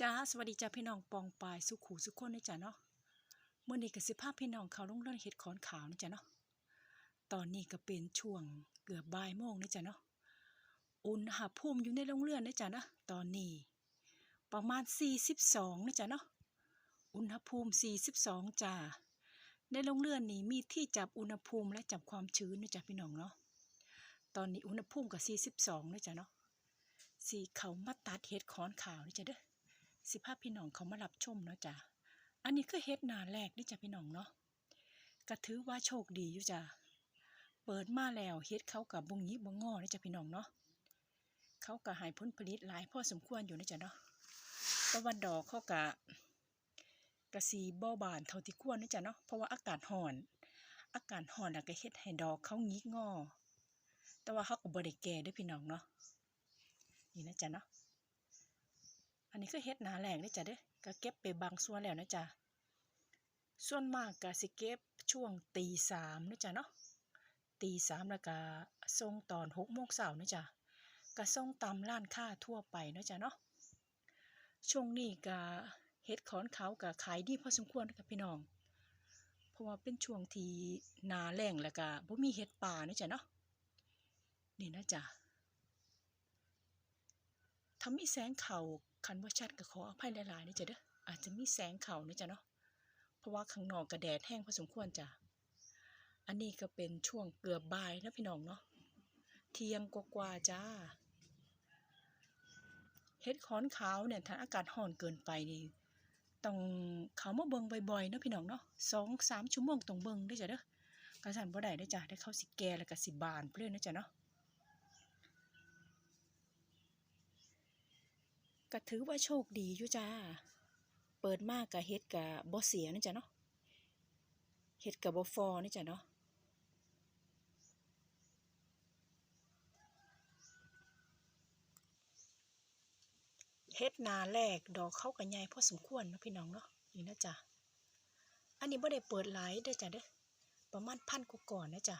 จ้าสวัสดีจ้าพี่น้องปองปายสุขูสุขคนนะจ้ะเนาะเมื่อนี้ก็สิภาพพี่น้องเขาลงเรื่องเห็ดขอนขาวนะจ้ะเนาะตอนนี้ก็เป็นช่วงเกือบบ่ายโมงนะจ้ะเนาะอุณหภูมิอยู่ในโรงเรือนนะจ้ะเนาะตอนนี้ ประมาณ 42นะจ้ะเนาะอุณหภูมิ 42จ้าในโรงเรือนนี้มีที่จับอุณหภูมิและจับความชื้นนะจ้ะพี่น้องเนาะตอนนี้อุณหภูมิก็42นะจ้ะเนาะสีเขามาตัดเห็ดขอนขาวนะจ้ะเด้อ สิภาพพี่น้องเขามารับชมเนาะจ้ะอันนี้คือเฮ็ดนาแรกนี่จ้ะพี่น้องเนาะก็ถือว่าโชคดีอยู่จ้ะเปิดมาแล้วเฮ็ดเขากับบงยีบบงงอนี่จ้ะพี่น้องเนาะเขาก็ให้ผลผลิตหลายพอสมควรอยู่นะจ้ะเนาะแต่ว่าดอกเขาก็กะสีบ่บานเท่าที่ควรนะจ้ะเนาะ เพราะว่าอากาศร้อน อากาศร้อนแล้วก็เฮ็ดให้ดอกเขางิกงอ แต่ว่าเขาก็บ่ได้แก่ด้วยพี่น้องเนาะ นี่นะจ้ะเนาะ อันนี้ก็เฮ็ดหนาแหลงนี่จ้ะเด้ก็เก็บไปบางส่วนแล้วนะจ๊ะส่วนมากก็สิเก็บช่วงตีสามนะจ๊ะเนาะตีสามแล้วก็ส่งตอนหกโมงเช้านะจ๊ะก็ส่งตามร้านค้าทั่วไปนะจ๊ะเนาะช่วงนี้ก็เฮ็ดขอนเขาก็ขายดีพอสมควรกับพี่น้อง เพราะว่าเป็นช่วงที่นาแล้งแล้วก็บ่มีเฮ็ดป่านะจ๊ะเนาะนี่นะจ๊ะถ้ามีแสงเขา คันว่าชัดก็ขออภัยหลายๆนี่จ้ะเด้ออาจจะมีแสงเขานี่จ้ะเนาะเพราะว่าข้างนอกก็แดดแห้งพอสมควรจ้ะอันนี้ก็เป็นช่วงเกือบบ่ายนะพี่น้องเนาะเที่ยงกว่าๆจ้าเฮ็ดขอนขาวเนี่ยถ้าอากาศร้อนเกินไปนี่ต้องเขามาเบิ่งบ่อยๆนะพี่น้องเนาะสองสามชั่วโมงต้องเบิ่งเด้จ้ะเด้อกระสันบ่ได้เด้จ้ะได้เข้าสิแก่แล้วก็สิบานเปลื้อนนะจ้ะเนาะ ก็ถือว่าโชคดีอยู่จ้า เปิดมากกับเฮ็ดกับบ่เสียนี่จ้ะเนาะ เฮ็ดกับบ่ฟอนี่จ้ะเนาะเฮ็ดนาแรกดอกเข้ากับใหญ่พอสมควรนะพี่น้องเนาะนี่นะจ๊ะ อันนี้บ่ได้เปิดหลายเด้จ้ะเด้อประมาณพันกว่าก่อนนะจ๊ะ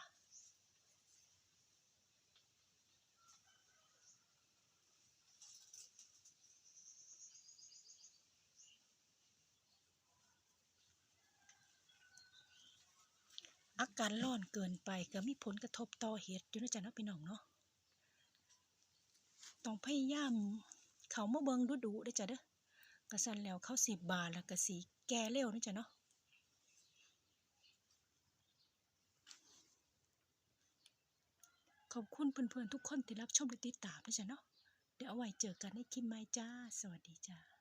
อากาศร้อนเกินไปก็มีผลกระทบต่อเห็ดอยู่นะจ๊ะเนาะพี่น้องเนาะต้องพยายามเขามาเบิงดูดูได้จ้ะเด้อกระสันแล้วเขาสิบบาทแล้วก็สีแก่เร็วนะจ๊ะเนาะขอบคุณเพื่อนๆทุกคนที่รับชมและติดตามนะจ๊ะเนาะเดี๋ยวเอาไว้เจอกันในคลิปใหม่จ้า สวัสดีจ้า